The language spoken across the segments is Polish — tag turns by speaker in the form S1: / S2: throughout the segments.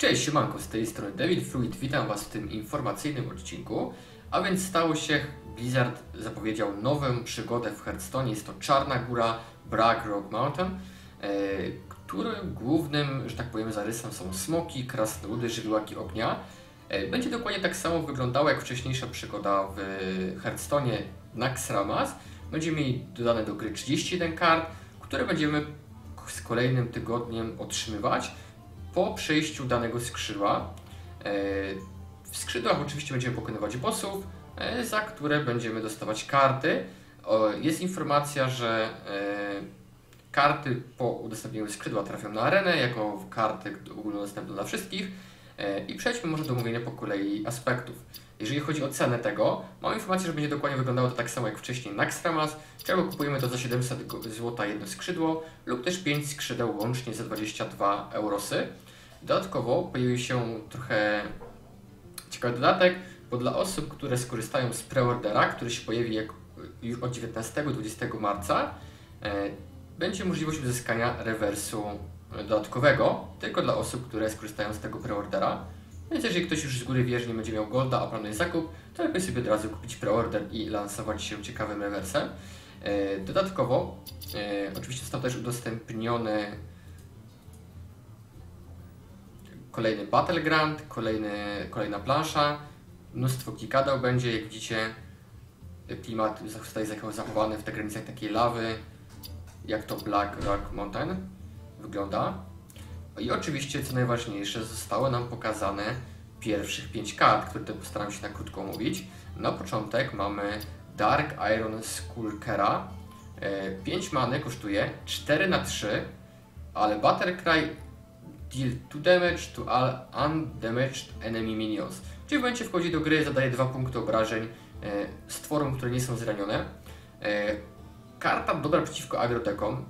S1: Cześć, siemanko, z tej strony David Fruit, witam Was w tym informacyjnym odcinku. A więc stało się, Blizzard zapowiedział nową przygodę w Hearthstone, jest to Czarna Góra Black Rock Mountain, e, którym głównym, że tak powiem, zarysem są smoki, krasnoludy, żywiołaki ognia. E, będzie dokładnie tak samo wyglądała jak wcześniejsza przygoda w Hearthstone Naxxramas. Będziemy mieli dodane do gry 31 kart, które będziemy z kolejnym tygodniem otrzymywać po przejściu danego skrzydła. E, w skrzydłach oczywiście będziemy pokonywać bossów, e, za które będziemy dostawać karty. Jest informacja, że e, karty po udostępnieniu skrzydła trafią na arenę jako karty ogólnodostępne dla wszystkich. I przejdźmy może do mówienia po kolei aspektów. Jeżeli chodzi o cenę tego, mam informację, że będzie dokładnie wyglądało to tak samo jak wcześniej Naxxramas, czego kupujemy to za 700 zł jedno skrzydło lub też 5 skrzydeł łącznie za 22 eurosy. Dodatkowo pojawił się trochę ciekawy dodatek, bo dla osób, które skorzystają z preordera, który się pojawi jak już od 19-20 marca, e, będzie możliwość uzyskania rewersu dodatkowego tylko dla osób, które skorzystają z tego preordera. Więc jeżeli ktoś już z góry wie, że nie będzie miał golda, a planuje zakup, to lepiej sobie od razu kupić preorder i lansować się ciekawym rewersem. E, dodatkowo, e, oczywiście został też udostępniony kolejny Battleground, kolejny, kolejna plansza, mnóstwo kikadeł będzie, jak widzicie klimat zostaje zachowany w tych granicach takiej lawy, jak to Black Rock Mountain wygląda. I oczywiście, co najważniejsze, zostało nam pokazane pierwszych 5 kart, które postaram się na krótko mówić. Na początek mamy Dark Iron Skulkera. 5 e, many kosztuje 4 na 3, ale Buttercry deal 2 damage to all undamaged enemy minions. Czyli w momencie wchodzi do gry, zadaje 2 punkty obrażeń e, stworom, które nie są zranione. E, karta dobra przeciwko agrotekom.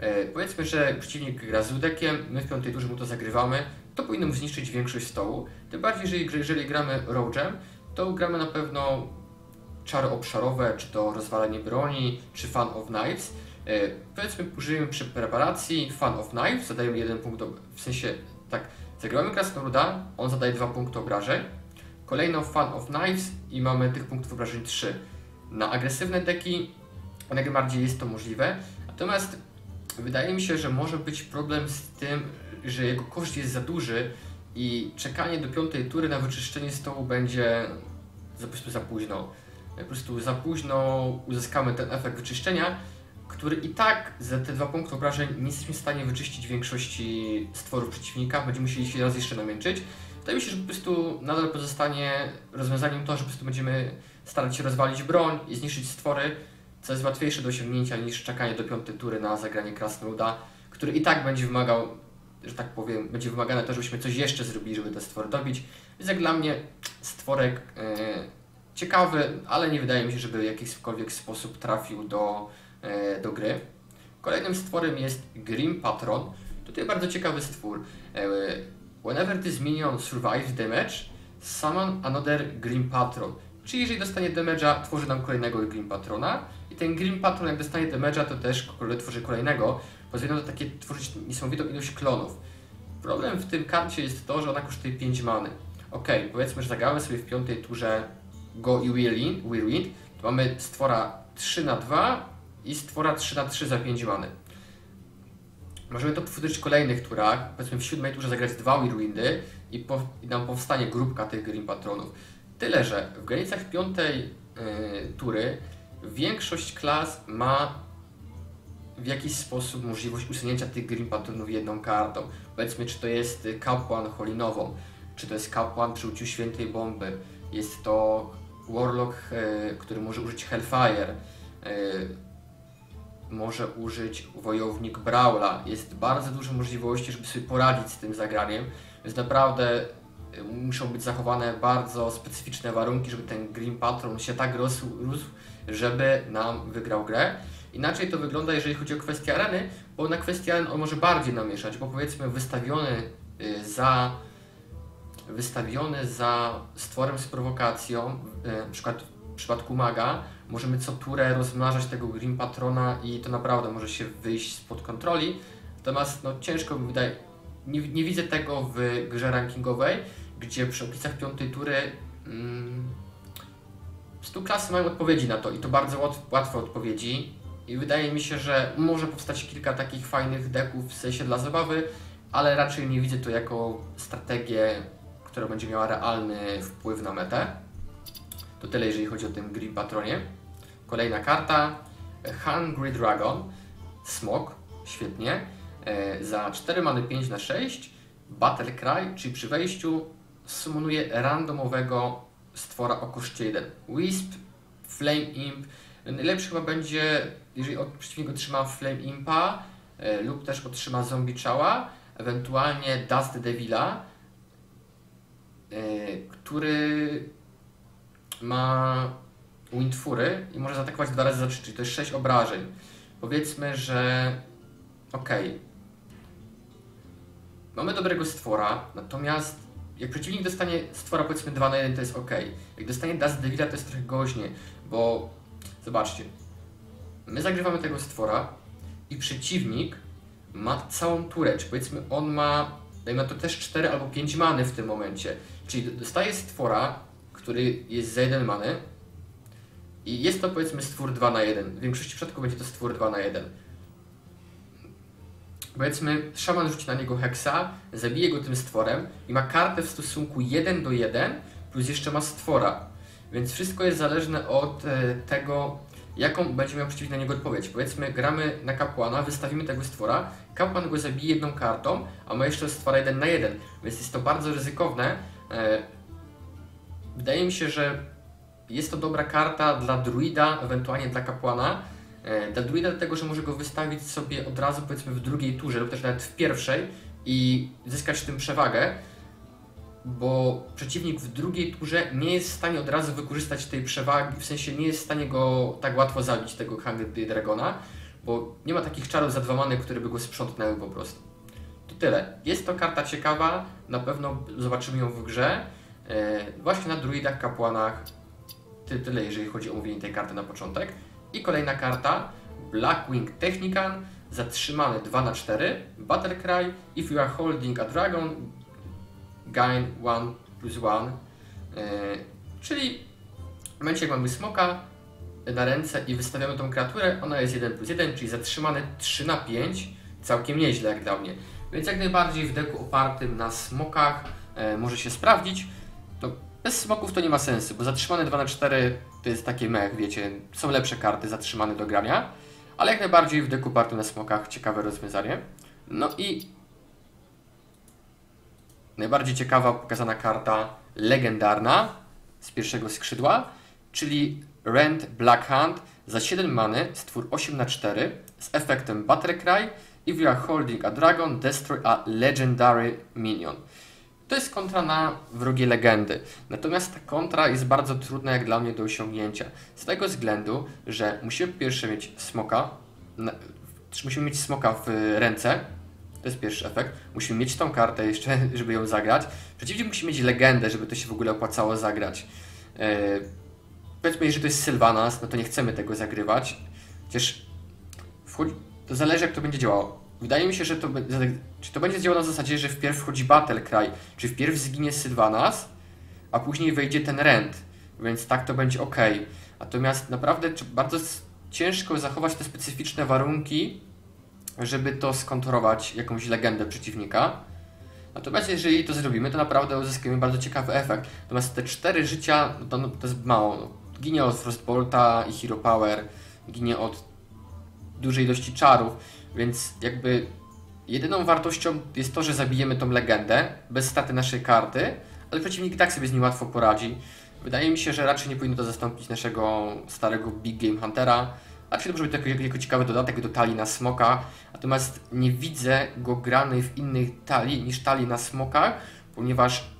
S1: E, powiedzmy, że przeciwnik gra z Ludekiem, my w piątej turze mu to zagrywamy, to powinno mu zniszczyć większość stołu. Tym bardziej, jeżeli, jeżeli gramy Rogue'em, to gramy na pewno czary obszarowe, czy to rozwalanie broni, czy Fan of Knives. E, powiedzmy, użyjemy przy preparacji Fan of Knives, zadajemy jeden punkt, do, w sensie tak, zagrywamy krasnoluda, on zadaje dwa punkty obrażeń. Kolejno Fan of Knives i mamy tych punktów obrażeń 3. Na agresywne deki jak najbardziej jest to możliwe, natomiast wydaje mi się, że może być problem z tym, że jego koszt jest za duży i czekanie do piątej tury na wyczyszczenie stołu będzie po prostu za późno. Po prostu za późno uzyskamy ten efekt wyczyszczenia, który i tak za te dwa punkty obrażeń nie jesteśmy w stanie wyczyścić większości stworów przeciwnika, będziemy musieli się raz jeszcze namęczyć. Wydaje mi się, że po prostu nadal pozostanie rozwiązaniem to, że po prostu będziemy starać się rozwalić broń i zniszczyć stwory, co jest łatwiejsze do osiągnięcia niż czekanie do piątej tury na zagranie Krasnoluda, który i tak będzie wymagał, że tak powiem, będzie wymagane to, żebyśmy coś jeszcze zrobili, żeby te stwory dobić. Więc jak dla mnie stworek e, ciekawy, ale nie wydaje mi się, żeby w jakikolwiek sposób trafił do, e, do gry. Kolejnym stworem jest Grim Patron. Tutaj bardzo ciekawy stwór. E, whenever this minion survives damage, summon another Grim Patron. Czyli jeżeli dostanie damage'a, tworzy nam kolejnego Grim Patrona i ten Grim Patron jak dostanie damage'a, to też tworzy kolejnego. Pozwala to takie tworzyć niesamowitą ilość klonów. Problem w tym karcie jest to, że ona kosztuje 5 many. Ok, powiedzmy, że zagramy sobie w piątej turze Go i Whirlwind, to mamy stwora 3 na 2 i stwora 3 na 3 za 5 many. Możemy to powtórzyć w kolejnych turach, powiedzmy w siódmej turze zagrać dwa Whirlwindy i, po, i nam powstanie grupka tych Grim Patronów. Tyle, że w granicach piątej y, tury większość klas ma w jakiś sposób możliwość usunięcia tych Grim Patronów jedną kartą. Powiedzmy, czy to jest kapłan holinową, czy to jest kapłan przy uciu świętej bomby, jest to Warlock, y, który może użyć Hellfire, y, może użyć wojownik Brawla. Jest bardzo dużo możliwości, żeby sobie poradzić z tym zagraniem. Więc naprawdę muszą być zachowane bardzo specyficzne warunki, żeby ten Green Patron się tak rósł, rósł, żeby nam wygrał grę. Inaczej to wygląda, jeżeli chodzi o kwestię areny, bo na kwestię areny on może bardziej namieszać, bo powiedzmy wystawiony y, za wystawiony za stworem z prowokacją, y, na przykład w przypadku maga, możemy co turę rozmnażać tego Green Patrona i to naprawdę może się wyjść spod kontroli. Natomiast no, ciężko mi wydaje, nie, nie widzę tego w grze rankingowej, gdzie przy opisach piątej tury mm, stu klasy mają odpowiedzi na to i to bardzo łat, łatwe odpowiedzi. I wydaje mi się, że może powstać kilka takich fajnych deków w sensie dla zabawy, ale raczej nie widzę to jako strategię, która będzie miała realny wpływ na metę. To tyle, jeżeli chodzi o ten Green Patronie. Kolejna karta, Hungry Dragon, Smok, świetnie. E, za 4 many 5 na 6, Battle Cry, czyli przy wejściu summonuje randomowego stwora o koszcie 1. Wisp, Flame Imp. Najlepszy chyba będzie, jeżeli przeciwnik otrzyma Flame Impa e, lub też otrzyma Zombie Chała, ewentualnie Dust Devila, e, który ma Windfury i może zaatakować dwa razy za 3, czyli to jest 6 obrażeń. Powiedzmy, że okej. Okay. Mamy dobrego stwora, natomiast jak przeciwnik dostanie stwora powiedzmy 2 na 1 to jest ok. Jak dostanie Dust Devila to jest trochę goźnie, bo zobaczcie, my zagrywamy tego stwora i przeciwnik ma całą turę, czy powiedzmy on ma, na to też 4 albo 5 many w tym momencie, czyli dostaje stwora, który jest za 1 many i jest to powiedzmy stwór 2 na 1. W większości przypadków będzie to stwór 2 na 1 powiedzmy, szaman rzuci na niego heksa, zabije go tym stworem i ma kartę w stosunku 1 do 1, plus jeszcze ma stwora. Więc wszystko jest zależne od e, tego, jaką będzie miał przeciwnik na niego odpowiedź. Powiedzmy, gramy na kapłana, wystawimy tego stwora, kapłan go zabije jedną kartą, a ma jeszcze stwora 1 na 1, więc jest to bardzo ryzykowne. E, wydaje mi się, że jest to dobra karta dla druida, ewentualnie dla kapłana, dla druida dlatego, że może go wystawić sobie od razu powiedzmy w drugiej turze lub też nawet w pierwszej i zyskać tym przewagę, bo przeciwnik w drugiej turze nie jest w stanie od razu wykorzystać tej przewagi, w sensie nie jest w stanie go tak łatwo zabić, tego Hungry Dragona, bo nie ma takich czarów za które by go sprzątnęły po prostu. To tyle. Jest to karta ciekawa, na pewno zobaczymy ją w grze. E, właśnie na druidach, kapłanach. Ty, tyle, jeżeli chodzi o mówienie tej karty na początek. I kolejna karta, Blackwing Technican, zatrzymany 2 na 4 Battle Cry, if you are holding a dragon, gain 1 plus 1, yy, czyli w momencie jak mamy smoka na ręce i wystawiamy tą kreaturę, ona jest 1 plus 1, czyli zatrzymany 3 na 5, całkiem nieźle jak dla mnie. Więc jak najbardziej w deku opartym na smokach yy, może się sprawdzić. To bez smoków to nie ma sensu, bo zatrzymane 2 na 4 to jest takie mech, wiecie, są lepsze karty zatrzymane do grania, ale jak najbardziej w deku party na smokach ciekawe rozwiązanie. No i najbardziej ciekawa pokazana karta legendarna z pierwszego skrzydła, czyli Rent Black Hand za 7 many, stwór 8 na 4 z efektem Battle Cry. If you are holding a dragon, destroy a legendary minion. To jest kontra na wrogie legendy. Natomiast ta kontra jest bardzo trudna jak dla mnie do osiągnięcia. Z tego względu, że musimy pierwsze mieć smoka, musimy mieć smoka w ręce, to jest pierwszy efekt. Musimy mieć tą kartę jeszcze, żeby ją zagrać. Przeciwnie, musimy mieć legendę, żeby to się w ogóle opłacało zagrać. Yy, powiedzmy, jeżeli to jest Sylvanas, no to nie chcemy tego zagrywać. Chociaż wchodzi, to zależy jak to będzie działało. Wydaje mi się, że to, czy to będzie działało na zasadzie, że wpierw wchodzi Battle Cry, czy wpierw zginie Sylvanas, a później wejdzie ten Rent, więc tak to będzie ok. Natomiast naprawdę bardzo ciężko zachować te specyficzne warunki, żeby to skontrolować jakąś legendę przeciwnika. Natomiast jeżeli to zrobimy, to naprawdę uzyskamy bardzo ciekawy efekt. Natomiast te cztery życia, no to, no, to jest mało. No, ginie od Frostbolta i Hero Power, ginie od dużej ilości czarów więc jakby jedyną wartością jest to, że zabijemy tą legendę bez straty naszej karty, ale przeciwnik tak sobie z nim łatwo poradzi. Wydaje mi się, że raczej nie powinno to zastąpić naszego starego Big Game Huntera. Raczej to może być jako, jako ciekawy dodatek do talii na smoka, natomiast nie widzę go granej w innych talii niż talii na smokach, ponieważ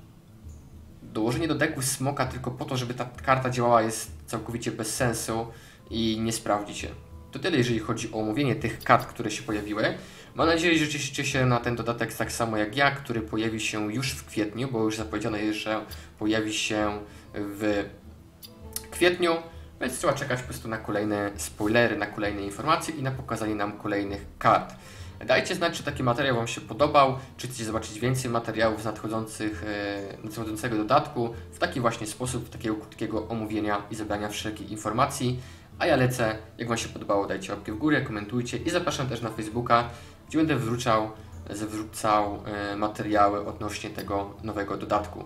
S1: dołożenie do deku smoka tylko po to, żeby ta karta działała jest całkowicie bez sensu i nie sprawdzi się. To tyle, jeżeli chodzi o omówienie tych kart, które się pojawiły. Mam nadzieję, że cieszycie się na ten dodatek tak samo jak ja, który pojawi się już w kwietniu, bo już zapowiedziane jest, że pojawi się w kwietniu, więc trzeba czekać po prostu na kolejne spoilery, na kolejne informacje i na pokazanie nam kolejnych kart. Dajcie znać, czy taki materiał Wam się podobał, czy chcecie zobaczyć więcej materiałów z nadchodzących, e, nadchodzącego dodatku w taki właśnie sposób, takiego krótkiego omówienia i zebrania wszelkich informacji. A ja lecę, jak Wam się podobało, dajcie łapkę w górę, komentujcie i zapraszam też na Facebooka, gdzie będę wrzucał, wrzucał e, materiały odnośnie tego nowego dodatku.